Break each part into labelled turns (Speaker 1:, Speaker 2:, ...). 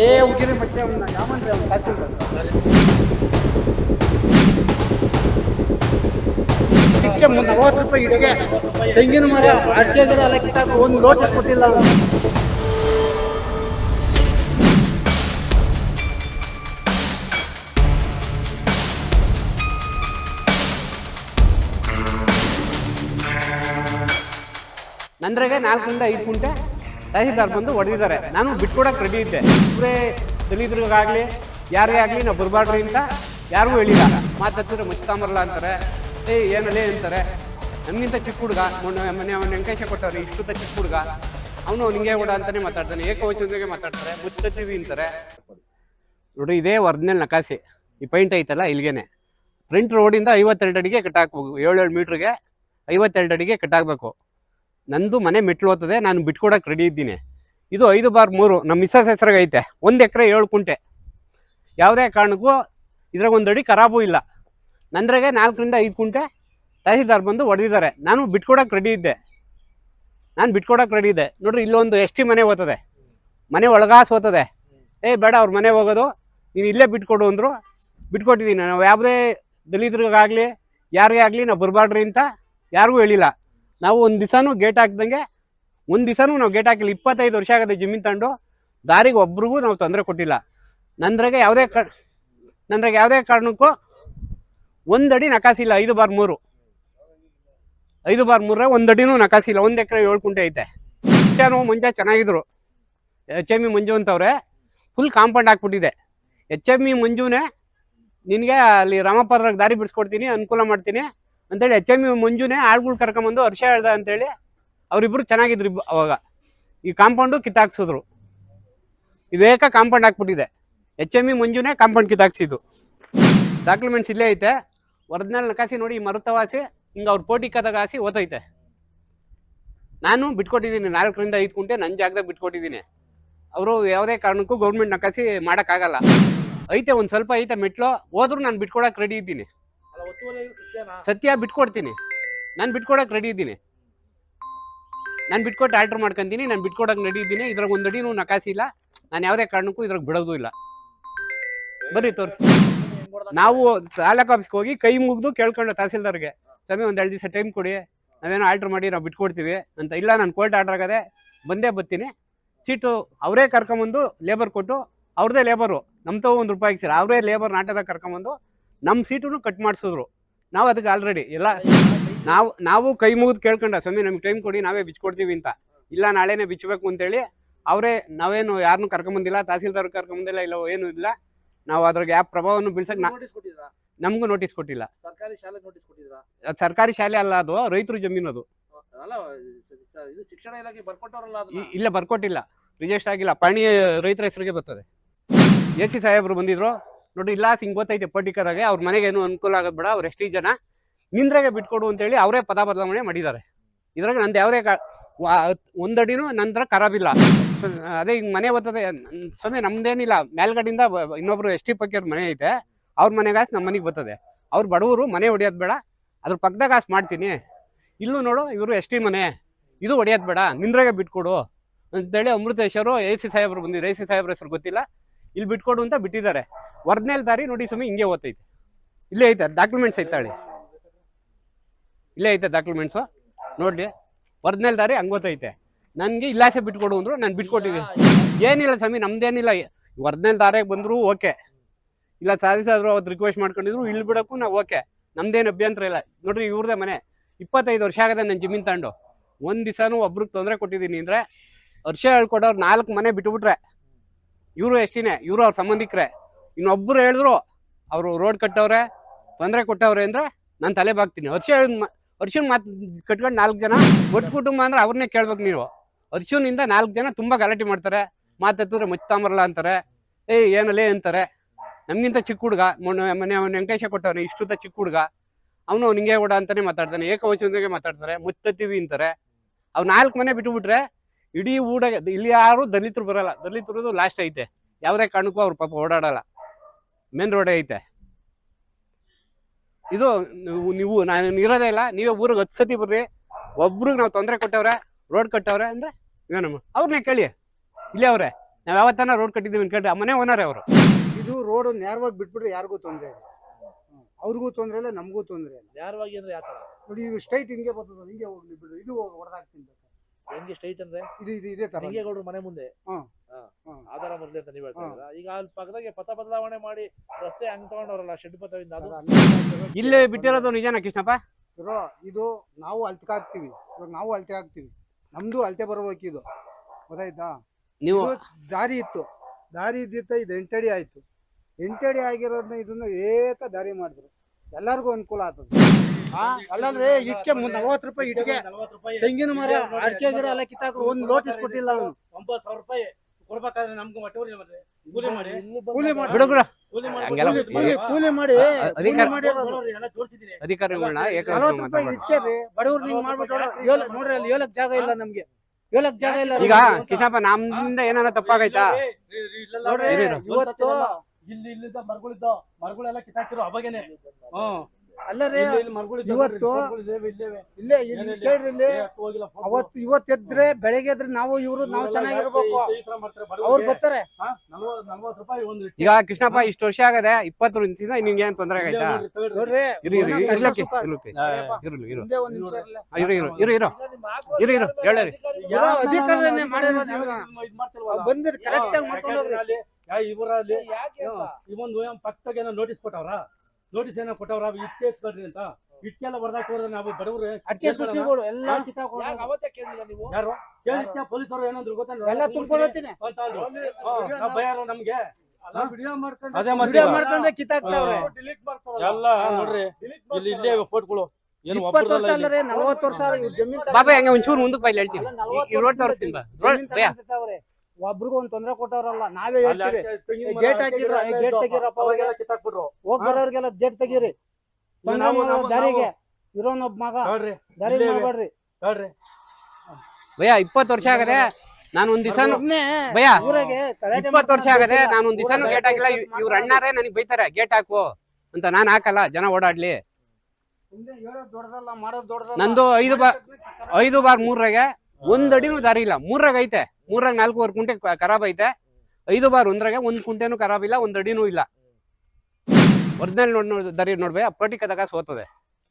Speaker 1: ಏ ಉಗಿರಿ ಮತ್ತೆ ಅವ್ನ ಯಾವಂದ್ರೆ ಅವ್ನು ಕಾಸಿ ಇದಕ್ಕೆ ರೂಪಾಯಿ ತೆಂಗಿನ ಮರ, ಅಡಿಕೆ ಗಿಡ ಕಿತ್ತಾಕ ಒಂದು ಲೋಟ ಕೊಟ್ಟಿಲ್ಲ ಅವ್ನು. ನಂದ್ರಾಗೆ ನಾಲ್ಕರಿಂದ ಐದು ಕುಂಟೆ. ತಹಸೀಲ್ದಾರ್ ಬಂದು ಹೊಡೆದಿದ್ದಾರೆ. ನಾನು ಬಿಟ್ಕೊಡಕ್ಕೆ ರೆಡಿ ಇದ್ದೆ. ಇವರೇ ದಲಿತರಿಗಾಗಲಿ, ಯಾರೇ ಆಗಲಿ ನಾವು ಬರಬಾರ್ದ್ರಿ ಅಂತ ಯಾರಿಗೂ ಹೇಳಿಲ್ಲ. ಮಾತಾಡ್ತಿದ್ರೆ ಮುಚ್ತಾಮರಲ್ಲ ಅಂತಾರೆ. ಏ ಏನಲ್ಲೇ ಅಂತಾರೆ. ನಮಗಿಂತ ಚಿಕ್ಕ ಹುಡುಗ, ಮೊನ್ನೆ ಮೊನ್ನೆ ಅವನು ವೆಂಕಟೇಶ ಕೊಟ್ಟವ್ರೆ ಇಷ್ಟುತ್ತ ಚಿಕ್ಕ ಹುಡುಗ. ಅವನು ನಿಂಗೆ ಕೂಡ ಅಂತಾನೆ ಮಾತಾಡ್ತಾನೆ. ಏಕವಚನದಾಗೆ ಮಾತಾಡ್ತಾರೆ. ಮುಚ್ಚತ್ತೀವಿ ಅಂತಾರೆ. ನೋಡಿ ಇದೇ ಒರ್ಜಿನಲ್ ನಕಾಸಿ. ಈ ಪೈಂಟ್ ಐತಲ್ಲ ಇಲ್ಲಿಗೇನೆ. ಫ್ರಂಟ್ ರೋಡಿಂದ ಐವತ್ತೆರಡು ಅಡಿಗೆ ಕಟ್ಟಾಕ್ಬೇಕು. ಏಳು ಮೀಟ್ರಿಗೆ ಐವತ್ತೆರಡು ಅಡಿಗೆ ಕಟ್ಟಾಕಬೇಕು. ನಂದು ಮನೆ ಮೆಟ್ಲು ಹೋಗ್ತದೆ ನಾನು ಬಿಟ್ಕೊಡಕ್ಕೆ ರೆಡಿ ಇದ್ದೀನಿ. ಇದು ಐದು ಬಾರ್ ಮೂರು ನಮ್ಮ ಮಿಸ್ಸಸ್ ಹೆಸ್ರಾಗ ಐತೆ ಒಂದು ಎಕರೆ ಏಳು ಕುಂಟೆ. ಯಾವುದೇ ಕಾರಣಕ್ಕೂ ಇದ್ರಾಗ ಒಂದು ಅಡಿ ಖರಾಬು ಇಲ್ಲ. ನಂದ್ರಾಗೆ ನಾಲ್ಕರಿಂದ ಐದು ಕುಂಟೆ ತಹಸೀಲ್ದಾರ್ ಬಂದು ಹೊಡೆದಿದ್ದಾರೆ ನಾನು ಬಿಟ್ಕೊಡಕ್ಕೆ ರೆಡಿ ಇದ್ದೆ. ನಾನು ಬಿಟ್ಕೊಡಕ್ಕೆ ರೆಡಿ ಇದ್ದೆ. ನೋಡ್ರಿ, ಇಲ್ಲೊಂದು ಎಸ್ ಟಿ ಮನೆ ಹೋಗ್ತದೆ ಮನೆ ಒಳಗಾಸ್ ಹೋಗ್ತದೆ ಏ, ಬೇಡ, ಅವ್ರ ಮನೆ ಹೋಗೋದು. ನೀನು ಇಲ್ಲೇ ಬಿಟ್ಕೊಡು ಅಂದರು. ಬಿಟ್ಕೊಟ್ಟಿದ್ದೀನಿ ನಾವು ಯಾವುದೇ ದಲಿತರಿಗಾಗಲಿ ಯಾರಿಗೇ ಆಗಲಿ ನಾವು ಬರಬಾರ್ದ್ರಿ ಅಂತ ಯಾರಿಗೂ ಹೇಳಿಲ್ಲ. ನಾವು ಒಂದು ದಿವಸನೂ ಗೇಟ್ ಹಾಕ್ದಂಗೆ, ಒಂದು ದಿವಸನೂ ನಾವು ಗೇಟ್ ಹಾಕಿಲ್ಲ. ಇಪ್ಪತ್ತೈದು ವರ್ಷ ಆಗದೆ ಜಮೀನ್ ತಂಡು ದಾರಿಗೆ ಒಬ್ರಿಗೂ ನಾವು ತೊಂದರೆ ಕೊಟ್ಟಿಲ್ಲ. ನಂದ್ರಾಗೆ ಯಾವುದೇ ಕ, ನಂದ್ರಾಗೆ ಯಾವುದೇ ಕಾರಣಕ್ಕೂ ಒಂದಡಿ ನಕಾಸಿಲ್ಲ. ಐದು ಬಾರ್ ಮೂರು. ಐದು ಬಾರ್ ಮೂರ ಒಂದಡಿನೂ ನಕಾಸಿಲ್ಲ. ಒಂದು ಎಕರೆ ಏಳು ಕುಂಟೆ ಐತೆ. ಮುಂಚೆನೂ ಮುಂಚೆ ಚೆನ್ನಾಗಿದ್ರು. ಎಚ್ ಎಂ ಇ ಮಂಜು ಅಂತವ್ರೆ ಫುಲ್ ಕಾಂಪೌಂಡ್ ಹಾಕ್ಬಿಟ್ಟಿದೆ. ಎಚ್ ಎಂ ಇ ಮಂಜುನೇ, ನಿನಗೆ ಅಲ್ಲಿ ರಾಮಪರ್ರಾಗ ದಾರಿ ಬಿಡಿಸ್ಕೊಡ್ತೀನಿ, ಅನುಕೂಲ ಮಾಡ್ತೀನಿ. ಅಂತೇಳಿ ಎಚ್ ಎಂ ಮಂಜುನೇ ಆಳ್ಗಳು ಕರ್ಕೊಂಬಂದು ಹರ್ಷ ಹೇಳ್ದ ಅಂತೇಳಿ ಅವರಿಬ್ಬರು ಚೆನ್ನಾಗಿದ್ರು ಅವಾಗ. ಈ ಕಾಂಪೌಂಡು ಕಿತ್ತಾಕ್ಸಿದ್ರು. ಇದೇಕ ಕಾಂಪೌಂಡ್ ಹಾಕ್ಬಿಟ್ಟಿದೆ. ಎಚ್ ಎಂ ಇ ಮಂಜುನೇ ಕಾಂಪೌಂಡ್ ಕಿತ್ತಾಕ್ಸಿದ್ದು. ಡಾಕ್ಯುಮೆಂಟ್ಸ್ ಇಲ್ಲೇ ಐತೆ. ಒರಿಜಿನಲ್ ನಕಾಸಿ ನೋಡಿ ಈ ಮರುತವಾಸಿ, ಹಿಂಗೆ ಅವ್ರ ಪೋಟಿ ಹಾಸಿ ಓದೈತೆ ನಾನು ಬಿಟ್ಕೊಟ್ಟಿದ್ದೀನಿ, ನಾಲ್ಕರಿಂದ ಐದು ಕುಂಟೆ ನನ್ನ ಜಾಗದಾಗ ಬಿಟ್ಕೊಟ್ಟಿದ್ದೀನಿ. ಅವರು ಯಾವುದೇ ಕಾರಣಕ್ಕೂ ಗೌರ್ಮೆಂಟ್ ನಕಾಸಿ ಮಾಡೋಕ್ಕಾಗಲ್ಲ. ಐತೆ, ಒಂದು ಸ್ವಲ್ಪ ಐತೆ ಮೆಟ್ಲು, ಹೋದ್ರೂ ನಾನು ಬಿಟ್ಕೊಡಕ್ಕೆ ರೆಡಿ ಇದ್ದೀನಿ. ಸತ್ಯ ಬಿಟ್ಕೊಡ್ತೀನಿ. ನಾನು ಬಿಟ್ಕೊಡಕ್ಕೆ ರೆಡಿ ಇದ್ದೀನಿ. ನಾನು ಬಿಟ್ಕೊಟ್ಟು ಆರ್ಡ್ರ್ ಮಾಡ್ಕೊಂತೀನಿ, ನಾನು ಬಿಟ್ಕೊಡಕ್ಕೆ ರೆಡಿ ಇದ್ದೀನಿ. ಇದ್ರಾಗ ನಕಾಸಿ ಇಲ್ಲ. ನಾನು ಯಾವುದೇ ಕಾರಣಕ್ಕೂ ಇದ್ರಾಗ ಬಿಡೋದು ಇಲ್ಲ. ಬರ್ರಿ ತೋರಿಸಿ? ನಾವು ತಾಲೂಕು ಆಫೀಸ್ಗೆ ಹೋಗಿ ಕೈ ಮುಗಿದು ಕೇಳ್ಕೊಂಡು ತಹಸೀಲ್ದಾರ್ಗೆ, ಸ್ವಾಮಿ ಒಂದು ಎರಡು ದಿವಸ ಟೈಮ್ ಕೊಡಿ. ನಾವೇನೋ ಆರ್ಡ್ರ್ ಮಾಡಿ ನಾವು ಬಿಟ್ಕೊಡ್ತೀವಿ ಅಂತ. ಇಲ್ಲ, ನಾನು ಕೋರ್ಟ್ ಆರ್ಡ್ರ್ ಆಗದೆ ಬಂದೇ ಬರ್ತೀನಿ. ಸೀಟು ಅವರೇ ಕರ್ಕೊಂಬಂದು ಲೇಬರ್ ಕೊಟ್ಟು ಅವ್ರದ್ದೇ ಲೇಬರು ನಮ್ಮ ತಗೋ ಒಂದು ರೂಪಾಯಿ ಸರ್ ಅವರೇ ಲೇಬರ್ ನಾಟದಾಗ ಕರ್ಕೊಂಬಂದು ನಮ್ಮ ಸೀಟನ್ನು ಕಟ್ ಮಾಡಿಸಿದ್ರು. ನಾವು ಅದಕ್ಕೆ ಆಲ್ರೆಡಿ ಎಲ್ಲ ನಾವು ನಾವು ಕೈ ಮುಗಿದು ಕೇಳ್ಕೊಂಡ ಸ್ವಾಮಿ ನಮ್ಗೆ ಟೈಮ್ ಕೊಡಿ ನಾವೇ ಬಿಚ್ಕೊಡ್ತೀವಿ ಅಂತ. ಇಲ್ಲ ನಾಳೆನೇ ಬಿಚ್ಚಬೇಕು ಅಂತೇಳಿ ಅವರೇ ನಾವೇನು ಯಾರನ್ನೂ ಕರ್ಕೊಂಬಂದಿಲ್ಲ ತಹಸೀಲ್ದಾರ್ ಕರ್ಕೊಂಬಂದಿಲ್ಲ ಇಲ್ಲ ಏನು ಇಲ್ಲ. ನಾವು ಅದ್ರಾಗ ಯಾವ ಪ್ರಭಾವವನ್ನು
Speaker 2: ಬೀಳ್ಸಕ್
Speaker 1: ನಮಗೂ ನೋಟಿಸ್ ಕೊಟ್ಟಿಲ್ಲ.
Speaker 2: ಸರ್ಕಾರಿ ಶಾಲೆ ನೋಟಿಸ್ ಕೊಟ್ಟಿದ್ರಾ?
Speaker 1: ಅದು ಸರ್ಕಾರಿ ಶಾಲೆ ಅಲ್ಲ ಅದು ರೈತರ ಜಮೀನು ಅದು
Speaker 2: ಶಿಕ್ಷಣ ಇಲಾಖೆ ಬರ್ಕೊಟ್ಟವ್ರಲ್ಲ
Speaker 1: ಇಲ್ಲ ಬರ್ಕೊಟ್ಟಿಲ್ಲ. ರಿಜಿಸ್ಟರ್ ಆಗಿಲ್ಲ. ಪಾಣಿ ರೈತರ ಹೆಸರಿಗೆ ಬರ್ತದೆ. ಎ ಸಿ ಸಾಹೇಬ್ರು ಬಂದಿದ್ರು. ನೋಡಿ, ಇಲ್ಲ ಹಿಂಗೆ ಗೊತ್ತೈತೆ ಪಟ್ಟಿಕದಾಗೆ ಅವ್ರ ಮನೆಗೆ ಏನು ಅನುಕೂಲ ಆಗೋದು ಬೇಡ, ಅವ್ರು ಎಷ್ಟೇ ಜನ ನಿಂದ್ರಾಗೆ ಬಿಟ್ಕೊಡು ಅಂತೇಳಿ ಅವರೇ ಪದ ಬದಲಾವಣೆ ಮಾಡಿದ್ದಾರೆ. ಇದ್ರಾಗ ನಂದು ಯಾವುದೇ ಕಾ ಒಂದಡಿನೂ ನಂತರ ಖರಾಬಿಲ್ಲ ಅದೇ ಹಿಂಗೆ ಮನೆ ಬರ್ತದೆ, ಸ್ವಾಮಿ ನಮ್ದೇನಿಲ್ಲ, ಮೇಲ್ಗಡೆಯಿಂದ ಇನ್ನೊಬ್ರು ಎಸ್ ಟಿ ಪಕ್ಕಿಯವ್ರ ಮನೆ ಐತೆ, ಅವ್ರ ಮನೆಗಾಸ್ ನಮ್ಮ ಮನೆಗೆ ಬರ್ತದೆ. ಅವ್ರು ಬಡವರು ಮನೆ ಹೊಡಿಯೋದು ಬೇಡ, ಅದ್ರ ಪಕ್ಕದಾಗ ಆಸ್ ಮಾಡ್ತೀನಿ. ಇಲ್ಲೂ ನೋಡು, ಇವರು ಎಸ್ ಟಿ ಮನೆ, ಇದು ಹೊಡಿಯೋದು ಬೇಡ, ನಿಂದ್ರಾಗೆ ಬಿಟ್ಕೊಡು ಅಂತೇಳಿ ಅಮೃತೇಶ್ವರು ಎ ಸಿ ಸಾಹೇಬ್ರು ಬಂದಿದ್ರು. ಎ ಸಿ ಸಾಹೇಬ್ರ ಹೆಸರು ಗೊತ್ತಿಲ್ಲ. ಇಲ್ಲಿ ಬಿಟ್ಕೊಡು ಅಂತ ಬಿಟ್ಟಿದ್ದಾರೆ. ವರ್ದನೇಲ್ ದಾರಿ ನೋಡಿ ಸ್ವಾಮಿ, ಹಿಂಗೆ ಓದ್ತೈತೆ ಇಲ್ಲೇ ಐತೆ ಡಾಕ್ಯುಮೆಂಟ್ಸ್ ಐತೆ ಹೇಳಿ ಇಲ್ಲೇ ಐತೆ ಡಾಕ್ಯುಮೆಂಟ್ಸು ನೋಡಿ ವರ್ದನೇಲ್ ದಾರಿ ಹಂಗೆ ಗೊತ್ತೈತೆ ನನಗೆ ಇಲ್ಲಾಸೆ ಬಿಟ್ಕೊಡು ಅಂದರು ನಾನು ಬಿಟ್ಕೊಟ್ಟಿದ್ದೀನಿ. ಏನಿಲ್ಲ ಸ್ವಾಮಿ, ನಮ್ದೇನಿಲ್ಲ. ವರ್ದನೇಲ್ ದಾರಿಗೆ ಬಂದರೂ ಓಕೆ. ಇಲ್ಲ ಸಾಧಿಸಾದ್ರು ಅವತ್ತು ರಿಕ್ವೆಸ್ಟ್ ಮಾಡ್ಕೊಂಡಿದ್ರು, ಇಲ್ಲಿ ಬಿಡೋಕ್ಕೂ ನಾವು ಓಕೆ. ನಮ್ದೇನು ಅಭ್ಯಂತರ ಇಲ್ಲ. ನೋಡ್ರಿ, ಇವ್ರದೇ ಮನೆ. ಇಪ್ಪತ್ತೈದು ವರ್ಷ ಆಗದೆ ನನ್ನ ಜಮೀನು ತಗೊಂಡು ಒಂದು ದಿವಸನೂ ಒಬ್ರಿಗೆ ತೊಂದರೆ ಕೊಟ್ಟಿದ್ದೀನಿ ಅಂದರೆ ವರ್ಷ ಹೇಳ್ಕೊಡೋರು ನಾಲ್ಕು ಮನೆ ಬಿಟ್ಬಿಟ್ರೆ. ಇವರು ಎಷ್ಟಿನೇ? ಇವರು ಅವ್ರ ಸಂಬಂಧಿಕರೇ. ಇನ್ನೊಬ್ಬರು ಹೇಳಿದ್ರು, ಅವರು ರೋಡ್ ಕಟ್ಟವ್ರೆ, ತೊಂದರೆ ಕೊಟ್ಟವ್ರೆ ಅಂದರೆ ನಾನು ತಲೆ ಬಾಗ್ತೀನಿ. ವರ್ಷ ವರ್ಷನ ಮಾತು ಕಟ್ಕೊಂಡು ನಾಲ್ಕು ಜನ, ಒಟ್ಟು ಕುಟುಂಬ ಅಂದ್ರೆ ಅವ್ರನ್ನೇ ಕೇಳ್ಬೇಕು ನೀವು. ವರ್ಷನಿಂದ ನಾಲ್ಕು ಜನ ತುಂಬ ಗಲಾಟೆ ಮಾಡ್ತಾರೆ. ಮಾತಾಡ್ತಿದ್ರೆ ಮುಚ್ಚಾಮರಲ್ಲ ಅಂತಾರೆ. ಏಯ್ ಏನಲ್ಲೇ ಅಂತಾರೆ. ನಮಗಿಂತ ಚಿಕ್ಕ ಹುಡುಗ, ಮೊನ್ನೆ ಮನೆ ಅವನು ವೆಂಕಟೇಶ ಕೊಟ್ಟವನು ಇಷ್ಟುತ್ತ ಚಿಕ್ಕ ಹುಡುಗ. ಅವನು ನಿಂಗೆ ಕೂಡ ಅಂತಾನೆ ಮಾತಾಡ್ತಾನೆ, ಏಕವಚನದಾಗೆ ಮಾತಾಡ್ತಾರೆ, ಮುತ್ತತ್ತೀವಿ ಅಂತಾರೆ. ಅವ್ರು ನಾಲ್ಕು ಮನೆ ಬಿಟ್ಟುಬಿಟ್ರೆ ಇಡೀ ಊರಾಗ ಇಲ್ಲಿ ಯಾರು ದಲಿತರು ಬರಲ್ಲ. ದಲಿತರದು ಲಾಸ್ಟ್ ಐತೆ. ಯಾವುದೇ ಕಾರಣಕ್ಕೂ ಅವ್ರ ಪಾಪ ಓಡಾಡಲ್ಲ. ಮೇನ್ ರೋಡೇ ಐತೆ. ಇದು ನೀವು ನೀವು ನಾನು ಇರೋದೇ ಇಲ್ಲ. ನೀವೇ ಊರಿಗೆ ಹತ್ತು ಸತಿ ಬರ್ರಿ. ಒಬ್ರಿಗೆ ನಾವು ತೊಂದರೆ ಕೊಟ್ಟವ್ರೆ ರೋಡ್ ಕಟ್ಟವ್ರೆ ಅಂದರೆ ಏನಮ್ಮ ಅವ್ರನ್ನೇ ಕೇಳಿ. ಇಲ್ಲೇ ಅವ್ರೆ. ನಾವು ಯಾವತ್ತಾನ ರೋಡ್ ಕಟ್ಟಿದ್ದೀವಿ ಅನ್ಕೊಂಡ್ರೆ ಆ ಮನೆ ಓನರ್ ಅವರು.
Speaker 3: ಇದು ರೋಡ್ ನೇರವಾಗಿ ಬಿಟ್ಬಿಟ್ರೆ ಯಾರಿಗೂ ತೊಂದರೆ ಇಲ್ಲ. ಅವ್ರಿಗೂ ತೊಂದರೆ ಇಲ್ಲ ನಮಗೂ ತೊಂದರೆ ಇಲ್ಲ.
Speaker 2: ನೇರವಾಗಿ ಅಂದ್ರೆ ಯಾವ ತರ?
Speaker 3: ನೋಡಿ ಇದು ಸ್ಟ್ರೈಟ್ ಹಿಂಗೆ ಬರ್ತದೆ ಹಿಂಗೆ ಹೋಗ್ಲಿ ಬಿಡು. ಇದು ಹೊಡೆದಾಕ್ತೀನಿ.
Speaker 2: ಹೆಂಗೆ ಸ್ಟ್ರೈಟ್ ಅಂದ್ರೆ
Speaker 3: ಇದು ಇದು ಇದೇ ತರ
Speaker 2: ಮನೆ ಮುಂದೆ.
Speaker 3: ಹ್ಮ್.
Speaker 2: ಹಾ.
Speaker 3: ಹ್ಮ್.
Speaker 2: ಆಧಾರ ಮೊದಲೇ ಅಂತ ನೀವು ಹೇಳ್ತಾ
Speaker 3: ಹ್ಮ್.
Speaker 2: ಇದ್ದೀರಾ? ಈಗ ಅಲ್ಲಿ ಪಕ್ಕದಾಗೆ ಪಥ ಬದಲಾವಣೆ ಮಾಡಿ ರಸ್ತೆ ಹಂಗ್ ತಗೊಂಡವ್ರಲ್ಲ ಶೆಡ್ ಪಥದಿಂದ ಅದು?
Speaker 1: ಇಲ್ಲೇ ಬಿಟ್ಟಿರೋದು ನಿಜಾನ ಕೃಷ್ಣಪ್ಪ?
Speaker 3: ಇರೋ ಇದು ನಾವು ಅಳತೆ ಹಾಕ್ತಿವಿ. ಇವಾಗ ನಾವು ಅಳತೆ ಹಾಕ್ತಿವಿ. ನಮ್ದು ಅಳತೆ ಬರ್ಬೇಕು ಇದು. ಗೊತ್ತಾಯ್ತಾ?
Speaker 1: ನೀವು
Speaker 3: ಇದು ದಾರಿ ಇತ್ತು. ದಾರಿ ಇದ್ದಿತ್ತ ಇದು ಎಂಟಡಿ ಆಯ್ತು. ಎಂಟಡಿ ಆಗಿರೋದನ್ನ ಇದನ್ನ ಏಕ ದಾರಿ ಮಾಡಿದ್ರು. ಎಲ್ಲರಿಗೂ ಅನುಕೂಲ ಆಗ್ತದೆ. ಆ, ಅಲ್ಲಂದ್ರೆ ಇಟ್ಕೆ ನಲವತ್ತು ರೂಪಾಯಿ ಇಟ್ಕೆ ತೆಂಗಿನ ಮರ ಅಡಿಕೆ ಗಿಡ ಎಲ್ಲ ಕಿತ್ತಾಕ ಒಂದ್ ನೋಟಿಸ್ ಕೊಟ್ಟಿಲ್ಲ ಅವನು.
Speaker 4: ಒಂಬತ್ತು ಸಾವಿರ ರೂಪಾಯಿ ಕೊಡ್ಬೇಕಾದ್ರೆ ನಮ್ಗೆ ಮಟ್ಟೂರಿ ಮತ್ತೆ ಕೂಲಿ ಮಾಡಿ.
Speaker 3: ಕೂಲಿ ಮಾಡಿ.
Speaker 1: ಬಿಡುಗ್ರ
Speaker 4: ಕೂಲಿ ಮಾಡಿ.
Speaker 3: ಕೂಲಿ- ಮಾಡಿ.
Speaker 1: ಅಧಿಕಾರ-
Speaker 3: ಕೂಲಿ
Speaker 4: ಎಲ್ಲ ಜೋಡಿಸಿದೀನಿ
Speaker 1: ಅಧಿಕಾರಿಗಳನ್ನ
Speaker 3: ನಲವತ್ತು ರೂಪಾಯಿ ಇಟ್ಕೆ ರೀ. ಬಡವ್ರು ಹಿಂಗ್ ಮಾಡ್ಬಿಟ್ಟು ನೋಡ್ರಿ ಅಲ್ಲಿ ಏಳಕ್ ಜಾಗ ಇಲ್ಲ ನಮ್ಗೆ. ಏಳಕ್ ಜಾಗ ಇಲ್ಲ
Speaker 1: ಈಗ ಕೃಷ್ಣಪ್ಪ ನಮ್ಮಿಂದ ಏನಾರ ತಪ್ಪಾಗೈತಾ?
Speaker 3: ನೋಡ್ರಿ. ಇವತ್ತು
Speaker 4: ಇಲ್ಲಿ ಇಲ್ಲಿದ್ದ ಮರಗಳಿದ್ದ ಮರಗಳೆಲ್ಲ ಕಿತ್ತಾಕಿರೋ ಅವಾಗೇನೆ. ಹ್ಮ್.
Speaker 3: ಅಲ್ಲ ರೀ
Speaker 4: ಇಲ್ಲಿ ಇಲ್ಲಿ ಮರಗಳಿದ್ದಾವೆ,
Speaker 3: ಇವತ್ತು. ಇಲ್ಲೇ ಕೇಳ್ರಿ. ಅವತ್ತು ಇವತ್ತು ಎದ್ರೆ ಬೆಳಗ್ಗೆ ಎದ್ರೆ ನಾವು ಇವರು ನಾವು ಚೆನ್ನಾಗಿರ್ಬೇಕು. ಅವ್ರು ಬರ್ತಾರೆ.
Speaker 1: ಈಗ ಕೃಷ್ಣಪ್ಪ ಇಷ್ಟು ವರ್ಷ ಆಗದೆ ಇಪ್ಪತ್ತು ನಿಮಿಷದಿಂದ ನಿಮ್ಗೆ ಏನ್ ತೊಂದರೆ ಆಗೈತಾ?
Speaker 4: ನೋಡ್ರಿ,
Speaker 1: ಇರು ಇರು ಇರು ಇರು.
Speaker 3: ಅಧಿಕಾರನೇ ಮಾಡಿರೋದು ಬಂದಿದ್ದು ಕರೆಕ್ಟ್ ಆಗಿ ಮಾಡ್ಕೊಂಡು
Speaker 4: ಇವರಲ್ಲಿ? ಇವೊಂದು ಪಕ್ಕದಾಗ ಏನೋ ನೋಟಿಸ್ ಕೊಟ್ಟವ್ರ? ನೋಟಿಸ್ ಏನೋ ಕೊಟ್ಟವ್ರ ಇಟ್ಕೆ ಕೊಡ್ರಿ ಅಂತ. ಇಟ್ಕೆಲ್ಲ ಬರ್ದಾಕ್ ಹೋದ್ರೆ ನಾವು ಬಡವರು
Speaker 3: ಅಡಿಕೆ ಸುಸಿಗಳು ಎಲ್ಲ? ಕಿತ್ತಾಕೊಂಡು
Speaker 2: ಯಾಕೆ ಅವತ್ತೇ ಕೇಳಿಲ್ಲ ನೀವು?
Speaker 4: ಯಾರು? ಕೇಳಿದ್ಕೆ ಪೊಲೀಸರು ಏನಂದ್ರು ಗೊತ್ತಾ
Speaker 3: ಎಲ್ಲ ತುಂಬ್ಕೊಂಡು ಹೋಗ್ತೀನಿ.
Speaker 4: ಅಂತ ಅಂದ್ರು. ಹಾ, ನಾವ್ ಭಯ ಇರೋ ನಮ್ಗೆ? ಅದೇ ಮತ್ತೆ
Speaker 3: ವಿಡಿಯೋ ಮಾಡ್ಕೊಂಡ್ರೆ ಕಿತ್ತಾಕ್ತಾವ್ರೆ.
Speaker 4: ಎಲ್ಲ ನೋಡ್ರಿ ಇಲ್ಲಿ ಇಲ್ಲೇ ಫೋಟ್ಗಳು ಏನು
Speaker 3: ಇಪ್ಪತ್ತು ವರ್ಷ
Speaker 4: ಒಬ್ಬರಲ್ಲ
Speaker 3: ಅಲ್ಲರೇ ನಲವತ್ತು ವರ್ಷ ಇವ್ರು ಜಮೀನ್
Speaker 1: ಬಾಬಾ ಹೆಂಗೆ ಒಂಚೂರು ಮುಂದಕ್ಕೆ ಬೈಲಿ ಹೇಳ್ತೀನಿ. ಈ ರೋಡ್ ತೋರಿಸ್ತೀನಿ ಬಾ ರೋಡ್ ಭಯ.
Speaker 3: ತಗೊಂಡಿರ್ತಾವ್ರೆ. ಒಬ್ರಿಗೂ ಒಂದ್ ತೊಂದ್ರೆ ಕೊಟ್ಟವ್ರಲ್ಲ ನಾವೇ ಹೇಳ್ತೀವಿ. ಗೇಟ್ ಹಾಕಿದ್ರು, ಗೇಟ್ ತೆಗೀರಪ್ಪ.
Speaker 4: ಕಿತ್ತಾಕ್ಬಿಟ್ರು.
Speaker 3: ಹೋಗ್ ಬರೋರ್ಗೆಲ್ಲ ಗೇಟ್ ತೆಗೀರಿ. ದಾರಿಗೆ ಇರೋನೊಬ್ಬ ಮಗ. ದಾರಿ. ಮಾಡ್ಬೇಡ್ರಿ
Speaker 4: ನೋಡ್ರಿ.
Speaker 1: ಭಯ ಇಪ್ಪತ್ತು ವರ್ಷ ಆಗದೆ ನಾನು ಒಂದ್ ದಿವಸ ಭಯ ಇಪ್ಪತ್ತು ವರ್ಷ ಆಗದೆ ನಾನು ಒಂದ್
Speaker 3: ದಿವಸ
Speaker 1: ಗೇಟ್ ಹಾಕಿಲ್ಲ. ಇವ್ರ ಅಣ್ಣಾರೇ ನನಗೆ ಬೈತಾರೆ ಗೇಟ್ ಹಾಕು ಅಂತ ನಾನು ಹಾಕಲ್ಲ ಜನ ಓಡಾಡ್ಲಿ. ನಂದು ಐದು ಬಾರ್ ಐದು ಬಾರ್ ಮೂರ್ರಾಗೆ ಒಂದ್ ಅಡಿನೂ ದಾರಿ ಇಲ್ಲ ಮೂರಾಗ ಐತೆ. ಮೂರಾಗ ನಾಲ್ಕೂವರೆ ಕುಂಟೆ ಖರಾಬ್ ಐತೆ. ಐದು ಬಾರ್ ಒಂದ್ರಾಗೆ ಒಂದು ಕುಂಟೆನೂ ಖರಾಬ್ ಇಲ್ಲ ಒಂದು ಅಡಿನೂ ಇಲ್ಲ. ಒರಿಜಿನಲ್ ನೋಡ್ ನೋಡಿ ದರಿ ನೋಡ್ಬೇ ಅಪ್ಪಟಿಕದಾಗ ಸೋತದೆ.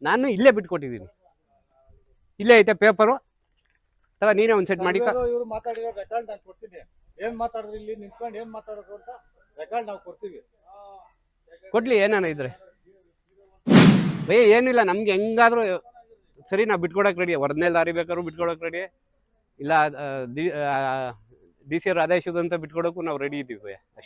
Speaker 1: ನಾನು ಇಲ್ಲೇ ಬಿಟ್ಕೊಟ್ಟಿದ್ದೀನಿ. ಇಲ್ಲೇ ಐತೆ ಪೇಪರು. ತಗ ನೀನೇ ಒಂದ್ ಸೆಟ್ ಮಾಡಿ
Speaker 5: ಇವರು ಮಾತಾಡಿರೋ ರೆಕಾರ್ಡ್ ನಾನು ಕೊಡ್ತೀನಿ. ಏನ್ ಮಾತಾಡಿದ್ರು ಇಲ್ಲಿ ನಿಂತ್ಕೊಂಡು ಏನ್ ಮಾತಾಡೋದು ಅಂತ ರೆಕಾರ್ಡ್ ನಾವು ಕೊಡ್ತೀವಿ.
Speaker 1: ಕೊಡ್ಲಿ ಏನಾನ ಇದ್ರೆ. ಬೇಯ್ ಏನಿಲ್ಲ ನಮ್ಗೆ ಹೆಂಗಾದ್ರೂ ಸರಿ ನಾ ಬಿಟ್ಕೊಡಕ್ ರೆಡಿ ಒರಿಜಿನಲ್ ದಾರಿ ಬೇಕಾದ್ರು ಬಿಟ್ಕೊಡಕ್ ರೆಡಿ ಇಲ್ಲ ಡಿ ಸಿ ಆದೇಶದಂತ ಬಿಟ್ಕೊಡಕ್ಕೂ ನಾವು ರೆಡಿ ಇದ್ದೀವಿ ಭಯ